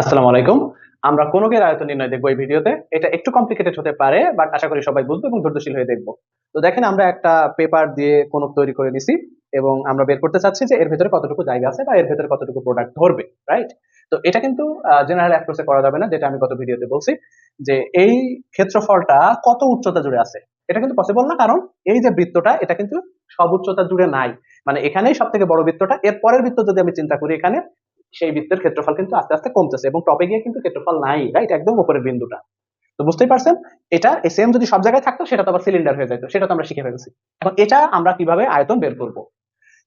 আসসালামু আলাইকুম। আমরা কোনকের আয়তন নির্ণয় দেখব এই ভিডিওতে? এটা একটু কমপ্লিকেটেড হতে পারে বাট আশা করি সবাই বুঝবে এবং ধৈর্যশীল হয়ে দেখব। তো দেখেন, আমরা একটা পেপার দিয়ে কোনক তৈরি করে নিছি এবং আমরা বের করতে চাচ্ছি যে এর ভেতরে কতটুকু জায়গা আছে বা এর ভেতরে কতটুকু প্রোডাক্ট ধরবে রাইট তো এটা কিন্তু জেনারেল অ্যাপ্রোচে করা যাবে না, যেটা আমি গত ভিডিওতে বলছি যে এই ক্ষেত্রফলটা কত উচ্চতা জুড়ে আছে? এটা কিন্তু পসিবল না, কারণ এই যে বৃত্তটা, এটা কিন্তু সব উচ্চতা জুড়ে নাই। মানে এখানেই সব থেকে বড় বৃত্তটা, এর পরের বৃত্ত যদি আমি চিন্তা করি এখানে সেই বৃত্তের ক্ষেত্রফল কিন্তু আস্তে আস্তে কমতেছে এবং টপে গিয়ে কিন্তু ক্ষেত্রফল নাই রাইট একদম উপরের বিন্দুটা। তো বুঝতেই পারছেন? এটা সেম যদি সব জায়গায় থাকতো, সেটা তো আবার সিলিন্ডার হয়ে যেত সেটা তো আমরা শিখে ফেলেছি। এখন এটা আমরা কীভাবে আয়তন বের করব?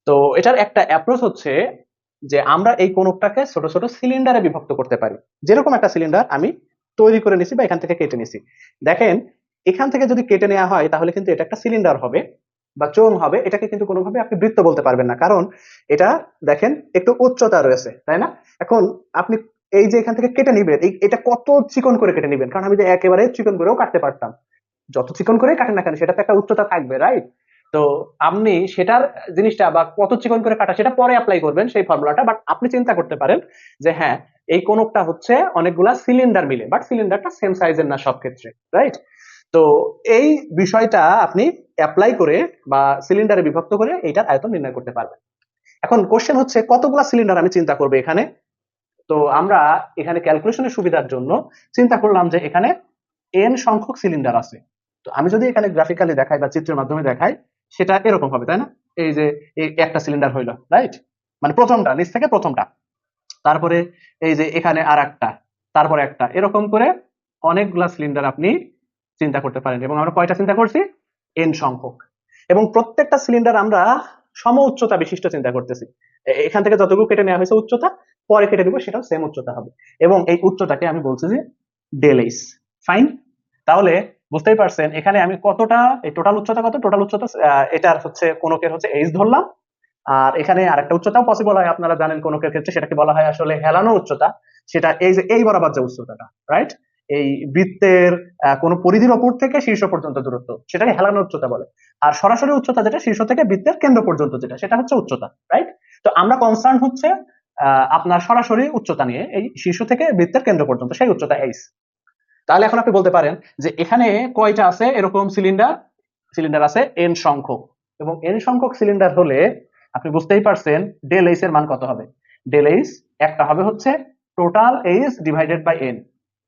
তো এটার একটা অ্যাপ্রোচ হচ্ছে যে আমরা এই কোনকটাকে ছোট ছোট সিলিন্ডারে বিভক্ত করতে পারি। যেরকম একটা সিলিন্ডার আমি তৈরি করে নিছি বা এখান থেকে কেটে নিছি। দেখেন, এখান থেকে যদি কেটে নেওয়া হয়, তাহলে কিন্তু এটা একটা সিলিন্ডার হবে। বা চোঙ হবে, এটাকে কিন্তু কোনোভাবে আপনি বৃত্ত বলতে পারবেন না। কারণ এটা, দেখেন, একটু উচ্চতা রয়েছে, তাই না? এখন আপনি এই যে এখান থেকে কেটে নিবেন, এই, এটা কত চিকন করে কেটে নিবেন? কারণ আমি যে একেবারে চিকন করেও কাটতে পারতাম। যত চিকন করে কাটেন না কেন সেটা তো একটা উচ্চতা থাকবে রাইট তো আপনি সেটার জিনিসটা বা কত চিকন করে কাটা, সেটা পরে অ্যাপ্লাই করবেন সেই ফর্মুলাটা বাট আপনি চিন্তা করতে পারেন যে হ্যাঁ এই কোনকটা হচ্ছে অনেকগুলা সিলিন্ডার মিলে বাট সিলিন্ডারটা সেম সাইজের না সব ক্ষেত্রে রাইট তো এই বিষয়টা আপনি অ্যাপ্লাই করে বা সিলিন্ডারে বিভক্ত করে এইটার আয়তন নির্ণয় করতে পারবেন। এখন কোশ্চেন হচ্ছে, কতগুলা সিলিন্ডার আমি চিন্তা করব এখানে? তো আমরা এখানে ক্যালকুলেশনের সুবিধার জন্য চিন্তা করলাম যে এখানে এন সংখ্যক সিলিন্ডার আছে। তো আমি যদি এখানে গ্রাফিক্যালি দেখাই বা চিত্রের মাধ্যমে দেখাই, সেটা এরকম হবে, তাই না? এই যে একটা সিলিন্ডার হইল রাইট মানে প্রথমটা, নিচ থেকে প্রথমটা। তারপরে এই যে এখানে আর একটা তারপরে একটা, এরকম করে অনেকগুলা সিলিন্ডার আপনি চিন্তা করতে পারেন। এবং আমরা কয়টা চিন্তা করছি? এন সংখ্যক। এবং প্রত্যেকটা সিলিন্ডার আমরা সম উচ্চতা বিশিষ্ট চিন্তা করতেছি। এখান থেকে যতটুকু কেটে নেওয়া হয়েছে উচ্চতা, পরে কেটে দিব, সেটাও সেম উচ্চতা হবে। এবং এই উচ্চতাকে আমি বলছি যে ডেল এইচ ফাইন তাহলে বুঝতেই পারছেন, এখানে আমি কতটা, এই টোটাল উচ্চতা কত? টোটাল উচ্চতা এটার হচ্ছে, কোনকের হচ্ছে এইচ ধরলাম। আর এখানে আরেকটা উচ্চতাও পসিবল হয়, আপনারা জানেন কোনকের ক্ষেত্রে সেটাকে বলা হয় আসলে হেলানো উচ্চতা। সেটা এই যে, এই বরাবর যে উচ্চতাটা রাইট এই বৃত্তের কোনো পরিধির ওপর থেকে শীর্ষ পর্যন্ত দূরত্ব, সেটাকে হেলানো উচ্চতা বলে। আর সরাসরি উচ্চতা যেটা, শীর্ষ থেকে বৃত্তের কেন্দ্র পর্যন্ত যেটা, সেটা হচ্ছে উচ্চতা রাইট তো আমরা কনসার্ন হচ্ছে আপনার সরাসরি উচ্চতা নিয়ে, এই শীর্ষ থেকে বৃত্তের কেন্দ্র পর্যন্ত, সেই উচ্চতা এইচ তাহলে এখন আপনি বলতে পারেন যে এখানে কয়টা আছে? এরকম সিলিন্ডার সিলিন্ডার আছে এন সংখ্যক। এবং এন সংখ্যক সিলিন্ডার হলে আপনি বুঝতেই পারছেন ডেল এইচ এর মান কত হবে? ডেল এইচ একটা হবে হচ্ছে total H divided by N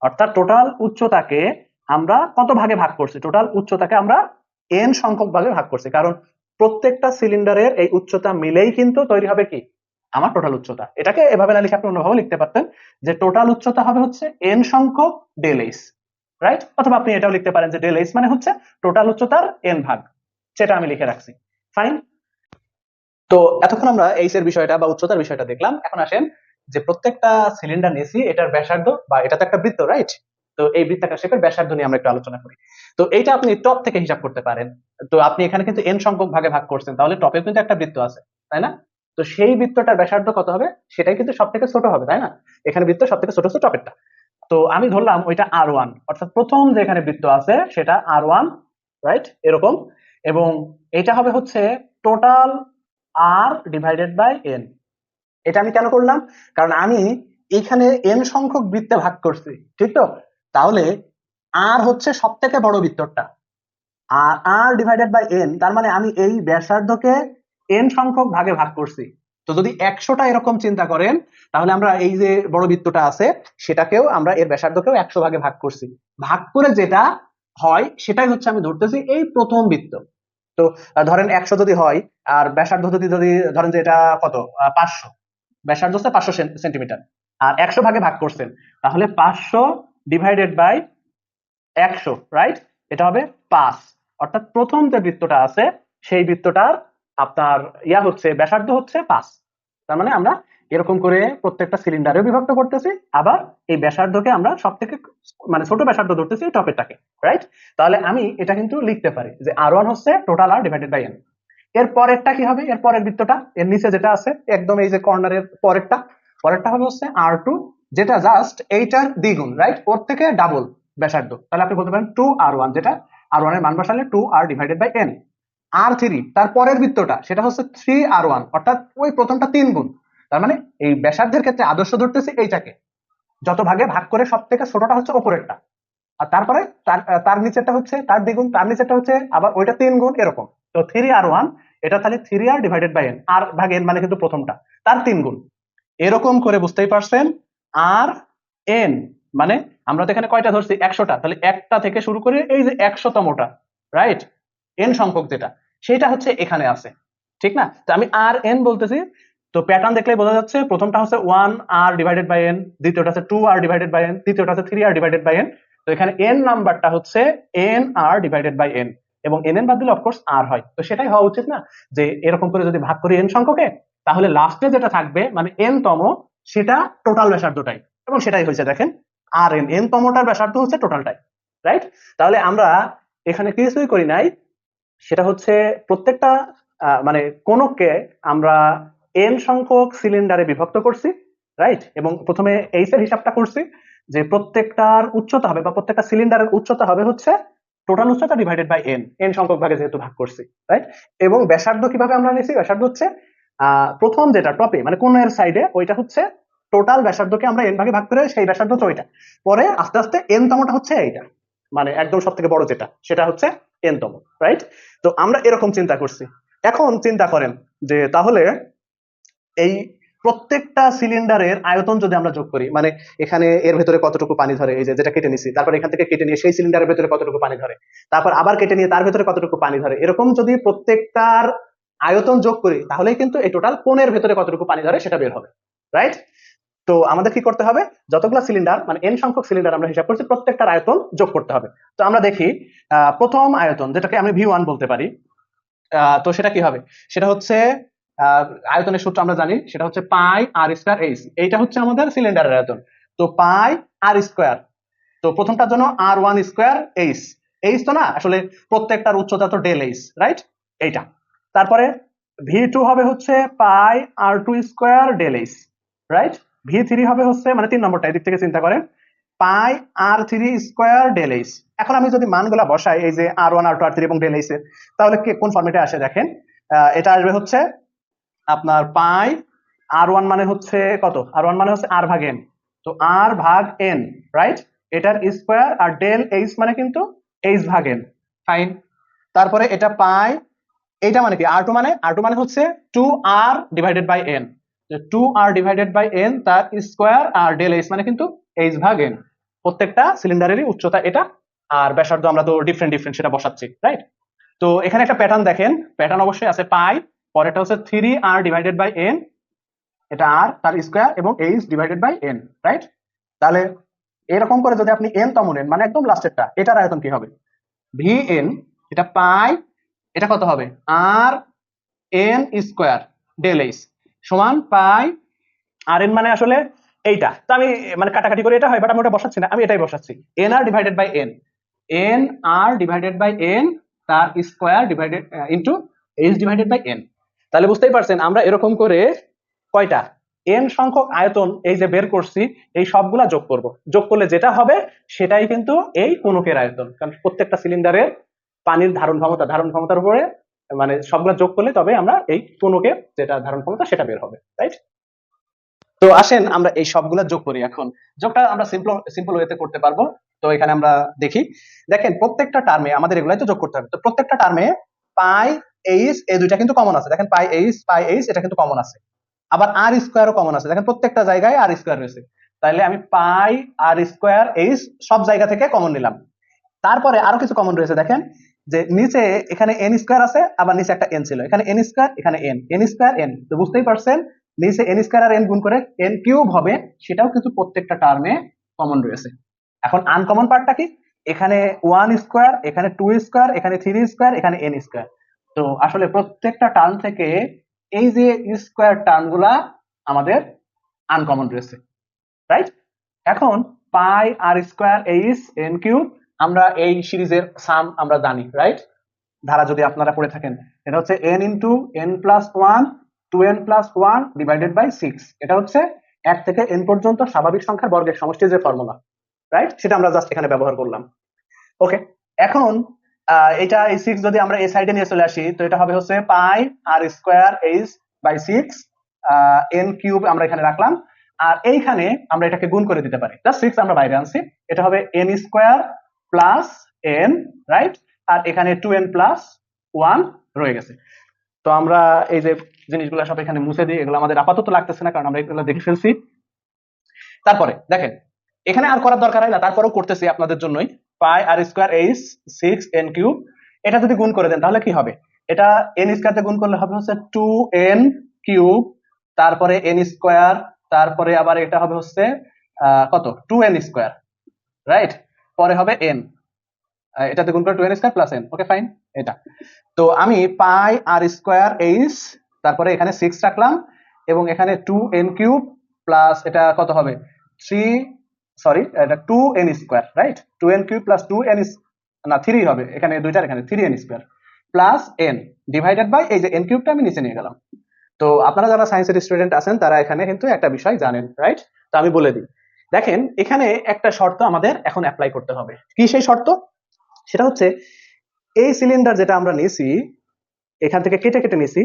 অর্থাৎ টোটাল উচ্চতাকে আমরা কত ভাগে ভাগ করছি? টোটাল উচ্চতাকে আমরা এন সংখ্যক ভাগে ভাগ করছি। কারণ প্রত্যেকটা সিলিন্ডারের এই উচ্চতা মিলেই কিন্তু তৈরি হবে কি? আমার টোটাল উচ্চতা। এটাকে এভাবে না লিখে আপনি অন্যভাবে লিখতে পারতেন যে টোটাল উচ্চতা হবে হচ্ছে এন সংখ্যক ডেল এইচ রাইট অথবা আপনি এটাও লিখতে পারেন যে ডেল এইচ মানে হচ্ছে টোটাল উচ্চতার এন ভাগ সেটা আমি লিখে রাখছি। ফাইন তো এতক্ষণ আমরা এইচ এর বিষয়টা বা উচ্চতার বিষয়টা দেখলাম। এখন আসেন যে প্রত্যেকটা সিলিন্ডার নিয়েছি এটার ব্যাসার্ধ বা এটা তো একটা বৃত্ত রাইট তো এই বৃত্তাকার শেপের ব্যাসার্ধ নিয়ে আমরা একটু আলোচনা করি। তো এইটা আপনি টপ থেকে হিসাব করতে পারেন। তো আপনি এখানে কিন্তু এন সংখ্যক ভাগে ভাগ করছেন, তাহলে টপে কিন্তু একটা বৃত্ত আছে, তাই না? তো সেই বৃত্তটার ব্যাসার্ধ কত হবে? সেটাই কিন্তু সব থেকে ছোট হবে, তাই না? এখানে বৃত্ত সব থেকে ছোট হচ্ছে টপেরটা তো আমি ধরলাম ওইটা আর ওয়ান অর্থাৎ প্রথম যে এখানে বৃত্ত আছে সেটা আর ওয়ান রাইট এরকম। এবং এটা হবে হচ্ছে total R divided by N এটা আমি কেন করলাম? কারণ আমি এখানে এন সংখ্যক বৃত্তে ভাগ করছি, ঠিক তো? তাহলে আর হচ্ছে সব থেকে বড় বৃত্তটা। আর আর ডিভাইডেড বাই এন তার মানে আমি এই ব্যাসার্ধকে এন সংখ্যক ভাগে ভাগ করছি। তো যদি একশোটা এরকম চিন্তা করেন, তাহলে আমরা এই যে বড় বৃত্তটা আছে, সেটাকেও আমরা এর ব্যাসার্ধকেও একশো ভাগে ভাগ করছি। ভাগ করে যেটা হয়, সেটাই হচ্ছে আমি ধরতেছি এই প্রথম বৃত্ত। তো ধরেন একশো যদি হয়, আর ব্যাসার্ধ যদি যদি ধরেন যে এটা কত? পাঁচশো। ব্যাসার্ধ হচ্ছে পাঁচশো সেন্টিমিটার। আর একশো ভাগে ভাগ করছেন, তাহলে পাঁচশো ডিভাইডেড বাই একশো রাইট এটা হবে পাঁচ। অর্থাৎ প্রথম যে বৃত্তটা আছে, সেই বৃত্তটার আপনার ইয়া হচ্ছে, ব্যাসার্ধ হচ্ছে পাঁচ। তার মানে আমরা এরকম করে প্রত্যেকটা সিলিন্ডারে বিভক্ত করতেছি, আবার এই ব্যাসার্ধকে আমরা সব থেকে মানে ছোট ব্যাসার্ধ ধরতেছি টপেরটাকে রাইট তাহলে আমি এটা কিন্তু লিখতে পারি যে আর ওয়ান হচ্ছে total R divided by N এর পরেরটা কি হবে? এর পরের বৃত্তটা, এর নিচে যেটা আছে, একদম এই যে কর্নারের পরেরটা পরেরটা হবে হচ্ছে আর টু যেটা জাস্ট এইটার দ্বিগুণ রাইট ওর থেকে ডাবল ব্যাসার্ধ। তাহলে আপনি বলতে পারেন টু আর ওয়ান যেটা আর ওয়ানের মান বসালে two R divided by N R three তার পরের বৃত্তটা, সেটা হচ্ছে থ্রি আর ওয়ান অর্থাৎ ওই প্রথমটা তিন গুণ তার মানে এই ব্যাসার্ধের ক্ষেত্রে আদর্শ ধরতেছি এইটাকে। যত ভাগে ভাগ করে সব থেকে ছোটটা হচ্ছে ওপরেরটা। আর তারপরে তার তার নিচেরটা হচ্ছে, তার দ্বিগুণ, তার নিচেরটা হচ্ছে আবার ওইটা তিন গুণ এরকম। তো থ্রি আর ওয়ান এটা তাহলে three R divided by N R ভাগ এন মানে কিন্তু প্রথমটা, তার তিন গুণ। এরকম করে বুঝতেই পারছেন আর এন মানে আমরা তো এখানে কয়টা ধরছি? একশোটা, তাহলে একটা থেকে শুরু করে এই যে একশোতমটা রাইট এন সংখ্যক যেটা, সেটা হচ্ছে এখানে আছে, ঠিক না? তো আমি আর এন বলতেছি, তো প্যাটার্ন দেখলে বোঝা যাচ্ছে, প্রথমটা হচ্ছে one R divided by N দ্বিতীয়টা হচ্ছে two R divided by N তৃতীয়টা হচ্ছে three R divided by N তো এখানে এন নাম্বারটা হচ্ছে N R divided by N এবং এন এন বাদ দিলে অফকোর্স আর হয়। তো সেটাই হওয়া উচিত না যে এরকম করে যদি ভাগ করি এন সংখ্যকে, তাহলে লাস্টে যেটা থাকবে মানে এন তম, সেটা টোটাল ব্যাসার্ধটাই। এবং সেটাই হয়েছে, দেখেন আর এন এন তমটার ব্যাসার্ধ হচ্ছে টোটালটাই রাইট তাহলে আমরা এখানে কিছুই করি নাই, সেটা হচ্ছে প্রত্যেকটা মানে কোনকে আমরা এন সংখ্যক সিলিন্ডারে বিভক্ত করছি রাইট এবং প্রথমে এইচ এর হিসাবটা করছি যে প্রত্যেকটার উচ্চতা হবে বা প্রত্যেকটা সিলিন্ডারের উচ্চতা হবে হচ্ছে টোটাল উচ্চতা ডিভাইডেড বাই এন এন সংখ্যক ভাগে যেহেতু ভাগ করছি রাইট এবং ব্যাসার্ধ কীভাবে আমরা নিয়েছি? ব্যাসার্ধ হচ্ছে প্রথম যেটা টপে মানে কোণের সাইডে ওইটা হচ্ছে টোটাল ব্যাসার্ধকে আমরা এন ভাগে ভাগ করে সেই ব্যাসার্ধ হচ্ছে ওইটা। পরে আস্তে আস্তে এন তমটা হচ্ছে এইটা মানে একদম সব থেকে বড় যেটা, সেটা হচ্ছে এন তম রাইট তো আমরা এরকম চিন্তা করছি। এখন চিন্তা করেন যে তাহলে এই প্রত্যেকটা সিলিন্ডারের আয়তন যদি আমরা যোগ করি মানে এখানে এর ভেতরে কতটুকু পানি ধরে, এই যে, যেটা কেটে নিছি, তারপর এখান থেকে কেটে নিয়ে সেই সিলিন্ডারের ভেতরে কতটুকু পানি ধরে, তারপর আবার কেটে নিয়ে তার ভেতরে কতটুকু পানি ধরে, এরকম যদি প্রত্যেকটার আয়তন যোগ করি, তাহলেই কিন্তু এই টোটাল কোণের ভেতরে কতটুকু পানি ধরে সেটা বের হবে রাইট তো আমাদের কি করতে হবে? যতগুলো সিলিন্ডার মানে এন সংখ্যক সিলিন্ডার আমরা হিসাব করছি, প্রত্যেকটার আয়তন যোগ করতে হবে। তো আমরা দেখি প্রথম আয়তন, যেটাকে আমি ভি ওয়ান বলতে পারি তো সেটা কি হবে? সেটা হচ্ছে আয়তনের সূত্র আমরা জানি, সেটা হচ্ছে পাই আর স্কোয়ার এইচ এইটা হচ্ছে আমাদের সিলিন্ডারের আয়তন। তো পাই আর স্কোয়ার। তো প্রথমটার জন্য R one square H H তো না, আসলে প্রত্যেকটার উচ্চতা তো ডেল এইচ রাইট এইটা। তারপরে ভি টু হবে হচ্ছে pi R two square del H right V three হবে হচ্ছে মানে তিন নম্বরটা, এদিক থেকে চিন্তা করেন। Pi R three square del H এখন আমি যদি মানগুলা বসাই, এই যে R one R two R three এবং ডেল এইচ এর তাহলে কোন ফর্মেটে আসে দেখেন? এটা আসবে হচ্ছে আপনার পাই আর ওয়ান মানে হচ্ছে কত? আর ওয়ান মানে হচ্ছে আর ভাগ এন তো আর ভাগ এন রাইট এটার স্কোয়ার আর ডেল এইচ মানে কিন্তু এইচ ভাগ এন ফাইন তারপরে এটা পাই, এইটা মানে কি? আর টু মানে? আর টু মানে হচ্ছে two R divided by N two R divided by N তার স্কোয়ার আর ডেল এইচ মানে কিন্তু এইচ ভাগ এন প্রত্যেকটা সিলিন্ডারেরই উচ্চতা এটা, আর ব্যাসার্ধ আমরা তো ডিফারেন্ট ডিফারেন্ট সেটা বসাচ্ছি রাইট তো এখানে একটা প্যাটার্ন দেখেন। প্যাটার্ন অবশ্যই আছে পাই পরেরটা হচ্ছে three R divided by N এটা আর তার স্কোয়ার এবং H divided by N right তাহলে এরকম করে যদি আপনি এন তম নেন মানে একদম লাস্টেরটা এটার আয়তন কি হবে? ভি এন এটা পাই, এটা কত হবে? R N square del H সমান পাই আর এন মানে আসলে এইটা। তো আমি মানে কাটাকাটি করে এটা হয় বাট আমি ওটা বসাচ্ছি না, আমি এটাই বসাচ্ছি। N R divided by N N R divided by N তার square divided into H divided by N তাহলে বুঝতেই পারছেন, আমরা এরকম করে কয়টা? এন সংখ্যক আয়তন এই যে বের করছি, এই সবগুলা যোগ করব। যোগ করলে যেটা হবে, সেটাই কিন্তু এই কোনকের আয়তন। কারণ প্রত্যেকটা সিলিন্ডারের পানির ধারণ ক্ষমতা, ধারণ ক্ষমতার উপরে মানে সবগুলা যোগ করলে তবে আমরা এই কোনকের যেটা ধারণ ক্ষমতা, সেটা বের হবে রাইট তো আসেন, আমরা এই সবগুলা যোগ করি এখন। যোগটা আমরা সিম্পল সিম্পল ওয়েতে করতে পারব। তো এখানে আমরা দেখি, দেখেন প্রত্যেকটা টার্মে আমাদের এগুলাই তো যোগ করতে হবে। তো প্রত্যেকটা টার্মে পাই এইচ এই দুইটা কিন্তু কমন আছে। দেখেন পাই এইচ পাই এইচ এটা কিন্তু কমন আছে। আবার আর স্কোয়ারও কমন আছে। দেখেন প্রত্যেকটা জায়গায় আর স্কোয়ার রয়েছে। তাহলে আমি পাই আর স্কোয়ার এইচ সব জায়গা থেকে কমন নিলাম। তারপরে আরও কিছু কমন রয়েছে, দেখেন যে নিচে এখানে এন স্কোয়ার আছে, আবার নিচে একটা এন ছিল। এখানে এন স্কোয়ার এখানে এন এন স্কোয়ার এন তো বুঝতেই পারছেন? নিচে এন স্কোয়ার আর এন গুণ করে এন কিউব হবে, সেটাও কিন্তু প্রত্যেকটা টার্মে কমন রয়েছে। এখন আনকমন পার্টটা কি? এখানে ওয়ান স্কোয়ার এখানে টু স্কোয়ার এখানে থ্রি স্কোয়ার এখানে এন স্কোয়ার তো আসলে প্রত্যেকটা টার্ম থেকে এই যে স্কোয়ার টার্মগুলা আমাদের আনকমন রয়েছে রাইট এখন pi R square H N cube আমরা এই সিরিজের সাম আমরা জানি রাইট ধারা যদি আপনারা পড়ে থাকেন, এটা হচ্ছে N into N plus one two N plus one divided by six এটা হচ্ছে এক থেকে এন পর্যন্ত স্বাভাবিক সংখ্যার বর্গের সমষ্টির যে ফর্মুলা রাইট সেটা আমরা জাস্ট এখানে ব্যবহার করলাম। ওকে এখন এটা এই সিক্স যদি আমরা এই সাইডে নিয়ে চলে আসি, তো এটা হবে হচ্ছে pi R square H by six N cube আমরা এখানে রাখলাম। আর এইখানে আমরা এটাকে গুণ করে দিতে পারি। জাস্ট সিক্স আমরা বাইরে আনছি। এটা হবে N square plus N right R এখানে টু এন প্লাস ওয়ান রয়ে গেছে। তো আমরা এই যে জিনিসগুলো সব এখানে মুছে দিই, এগুলো আমাদের আপাতত লাগতেছে না, কারণ আমরা এগুলো দেখে ফেলছি। তারপরে, দেখেন, এখানে আর করার দরকার হয় না, তারপরেও করতেছি আপনাদের জন্যই। Pi R square H six N cube এটা যদি গুণ করে দেন, তাহলে কি হবে? এটা এন স্কোয়ারতে গুণ করলে হবে হচ্ছে টু এন কিউব তারপরে এন স্কোয়ার তারপরে আবার এটা হবে হচ্ছে কত? টু এন স্কোয়ার রাইট পরে হবে এন এটাতে গুণ করে two N square plus N okay fine এটা। তো আমি পাই আর স্কোয়ার এইচ তারপরে এখানে সিক্স রাখলাম, এবং এখানে টু এন কিউব প্লাস এটা কত হবে? থ্রি সরি এটা two N square right two N cube plus two N না থ্রি হবে, এখানে দুইটার এখানে three N square plus N divided by এই যে এন কিউবটা আমি নিচে নিয়ে গেলাম। তো আপনারা যারা সায়েন্সের স্টুডেন্ট আছেন, তারা এখানে কিন্তু একটা বিষয় জানেন রাইট তো আমি বলে দিই। দেখেন, এখানে একটা শর্ত আমাদের এখন অ্যাপ্লাই করতে হবে। কি সেই শর্ত? সেটা হচ্ছে, এই সিলিন্ডার যেটা আমরা নিয়েছি, এখান থেকে কেটে কেটে নিয়েছি,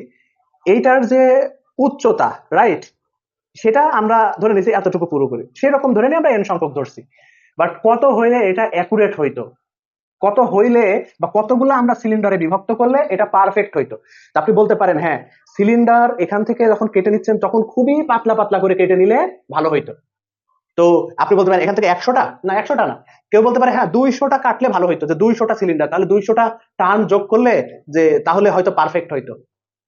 এইটার যে উচ্চতা রাইট সেটা আমরা ধরে নিয়েছি এতটুকু পুরো পুরোপুরি সেরকম ধরে নিয়ে আমরা এন সংখ্যক ধরছি। বাট কত হইলে এটা অ্যাকুরেট হইতো? কত হইলে বা কতগুলো আমরা সিলিন্ডারে বিভক্ত করলে এটা পারফেক্ট হইতো? আপনি বলতে পারেন হ্যাঁ সিলিন্ডার এখান থেকে যখন কেটে নিচ্ছেন, তখন খুবই পাতলা পাতলা করে কেটে নিলে ভালো হইতো। তো আপনি বলতে পারেন, এখান থেকে একশোটা? না একশোটা না। কেউ বলতে পারে হ্যাঁ দুইশোটা কাটলে ভালো হইতো, যে দুইশোটা সিলিন্ডার তাহলে দুইশোটা টান যোগ করলে যে তাহলে হয়তো পারফেক্ট হইতো।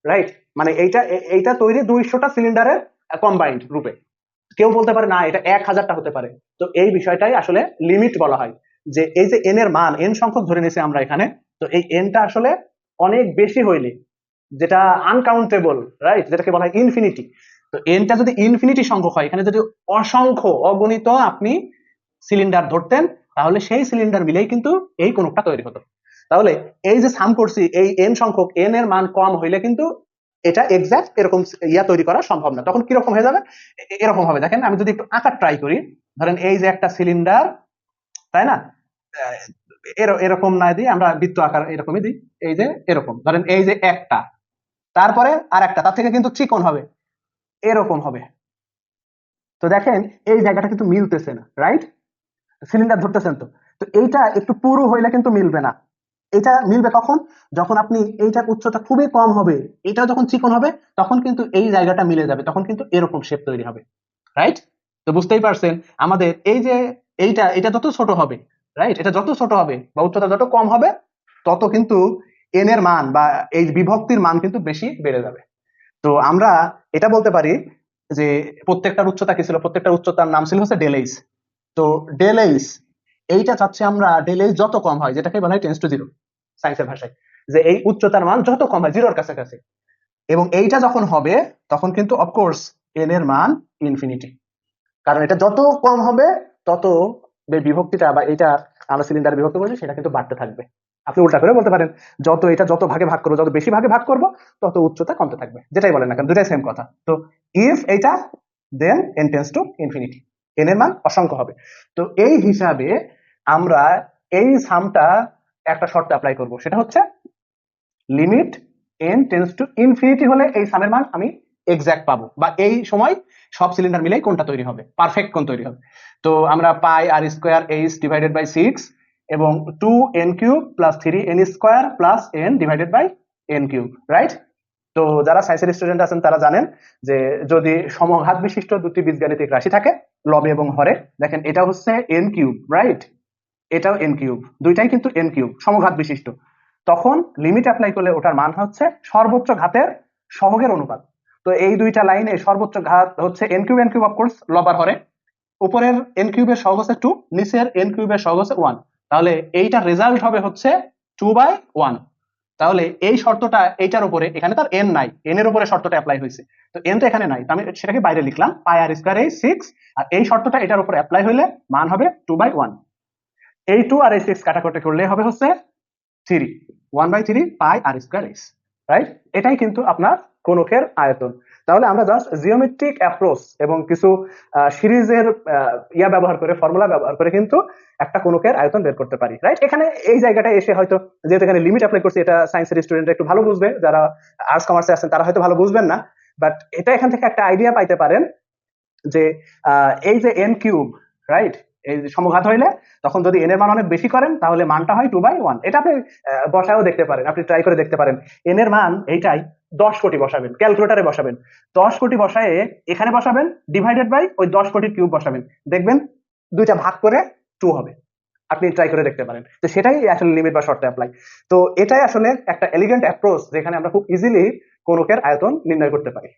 রাইট মানে এইটা এইটা তৈরি দুইশোটা সিলিন্ডারের কম্বাইন্ড রূপে। কেউ বলতে পারে, না, এটা এক হাজারটা হতে পারে। তো এই বিষয়টাই আসলে লিমিট বলা হয় যে এই যে এন এর মান এন সংখ্যক ধরে নিয়েছি আমরা এখানে, তো এই এনটা আসলে অনেক বেশি হইলে যেটা আনকাউন্টেবল রাইট যেটাকে বলা হয় ইনফিনিটি তো এনটা যদি ইনফিনিটি সংখ্যক হয়, এখানে যদি অসংখ্য, অগণিত আপনি সিলিন্ডার ধরতেন, তাহলে সেই সিলিন্ডার মিলেই কিন্তু এই কোনটা তৈরি হতো। তাহলে এই যে সাম করছি, এই এন সংখ্যক এন এর মান কম হইলে কিন্তু এটা এক্সাক্ট এরকম ইয়া তৈরি করা সম্ভব না। তখন কীরকম হয়ে যাবে? এরকম হবে। দেখেন, আমি যদি একটু আঁকার ট্রাই করি, ধরেন এই যে একটা সিলিন্ডার তাই না? এর- এরকম না দিই আমরা বৃত্ত আকার এরকমই দিই। এই যে এরকম। ধরেন এই যে একটা। তারপরে আর একটা তার থেকে কিন্তু চিকন হবে। এরকম হবে। তো দেখেন, এই জায়গাটা কিন্তু মিলতেছে না রাইট সিলিন্ডার ধরতেছেন তো। তো এইটা একটু পুরু হইলে কিন্তু মিলবে না। এটা মিলবে কখন? যখন আপনি এইটার উচ্চতা খুবই কম হবে এটা যখন চিকন হবে, তখন কিন্তু এই জায়গাটা মিলে যাবে, তখন কিন্তু এরকম শেপ তৈরি হবে রাইট তো বুঝতেই পারছেন, আমাদের এই যে এইটা, এটা যত ছোট হবে রাইট এটা যত ছোট হবে বা উচ্চতা যত কম হবে, তত কিন্তু এন এর মান বা এই বিভক্তির মান কিন্তু বেশি বেড়ে যাবে। তো আমরা এটা বলতে পারি যে প্রত্যেকটার উচ্চতা কি ছিল? প্রত্যেকটার উচ্চতার নাম ছিল হচ্ছে ডেলেইস তো ডেলেইস এইটা চাচ্ছি আমরা ডেলেইস যত কম হয়, যেটাকে বলা হয় টেন্স টু জিরো সায়েন্সের ভাষায়। যে এই উচ্চতার মান যত কম হয় জিরোর কাছাকাছি। এবং এইটা যখন হবে, তখন কিন্তু অফকোর্স এন এর মান ইনফিনিটি কারণ এটা যত কম হবে, তত বিভক্তিটা বা এটা আমরা সিলিন্ডার বিভক্ত করেছি সেটা কিন্তু বাড়তে থাকবে। আপনি উল্টা করে বলতে পারেন, যত এটা যত ভাগে ভাগ করব, যত বেশি ভাগে ভাগ করব, তত উচ্চতা কমতে থাকবে। যেটাই বলেন না কেন, দুটাই সেম কথা। তো ইফ এইটা then N tends to infinity N এর মান অসংখ্য হবে। তো এই হিসাবে আমরা এই সামটা একটা শর্তে অ্যাপ্লাই করব। সেটা হচ্ছে limit N tends to infinity হলে এই সামের মান আমি এক্সাক্ট পাবো বা এই সময় সব সিলিন্ডার মিলেই কোনটা তৈরি হবে পারফেক্ট কোন তৈরি হবে। তো আমরা pi R square H divided by six এবং two N cube plus three N square plus N divided by N cube right তো যারা সায়েন্সের স্টুডেন্ট আছেন তারা জানেন যে যদি সমঘাত বিশিষ্ট দুটি বীজগাণিতিক রাশি থাকে, লবে এবং হরে, দেখেন এটা হচ্ছে এন কিউব রাইট এটাও এন কিউব। দুইটাই কিন্তু এন কিউব, সমঘাত বিশিষ্ট। তখন লিমিট অ্যাপ্লাই করলে ওটার মান হচ্ছে সর্বোচ্চ ঘাতের সহগের অনুপাত। তো এই দুইটা লাইনে সর্বোচ্চ ঘাত হচ্ছে N cube N cube of course লবার হরে। উপরের এন কিউবের সহগ হচ্ছে টু নিচের এন কিউবের সহগ হচ্ছে ওয়ান তাহলে এইটার রেজাল্ট হবে হচ্ছে টু বাই ওয়ান তাহলে এই শর্তটা, এইটার উপরে, এখানে তার এন নাই। এন এর উপরে শর্তটা অ্যাপ্লাই হয়েছে। তো এন তো এখানে নাই। আমি সেটাকে বাইরে লিখলাম পাই আর স্কোয়ার এই সিক্স আর এই শর্তটা এটার উপরে অ্যাপ্লাই হলে মান হবে টু বাই ওয়ান এই টু আর এই সিক্স কাটাকুটি করলে হবে হচ্ছে three one by three pi R square X right এটাই কিন্তু আপনার কোনকের আয়তন। তাহলে আমরা জাস্ট জিওমেট্রিক অ্যাপ্রোচ এবং কিছু সিরিজের ইয়া ব্যবহার করে ফর্মুলা ব্যবহার করে কিন্তু একটা কোনকের আয়তন বের করতে পারি রাইট এখানে এই জায়গাটায় এসে হয়তো, যেহেতু এখানে লিমিট অ্যাপ্লাই করছি, এটা সায়েন্সের স্টুডেন্ট একটু ভালো বুঝবে। যারা আর্টস কমার্সে আছেন, তারা হয়তো ভালো বুঝবেন না। বাট এটা এখান থেকে একটা আইডিয়া পাইতে পারেন যে এই যে এন কিউব রাইট এই সমঘাত হইলে তখন যদি এন এর মান অনেক বেশি করেন, তাহলে মানটা হয় টু বাই ওয়ান এটা আপনি বসায়ও দেখতে পারেন, আপনি ট্রাই করে দেখতে পারেন। এন এর মান এইটাই, দশ কোটি বসাবেন ক্যালকুলেটারে বসাবেন। দশ কোটি বসায় এখানে বসাবেন ডিভাইডেড বাই ওই দশ কোটির কিউব বসাবেন। দেখবেন দুইটা ভাগ করে টু হবে। আপনি ট্রাই করে দেখতে পারেন। তো সেটাই আসলে লিমিট বা শর্তে অ্যাপ্লাই তো এটাই আসলে একটা এলিগেন্ট অ্যাপ্রোচ যেখানে আমরা খুব ইজিলি কোনকের আয়তন নির্ণয় করতে পারি।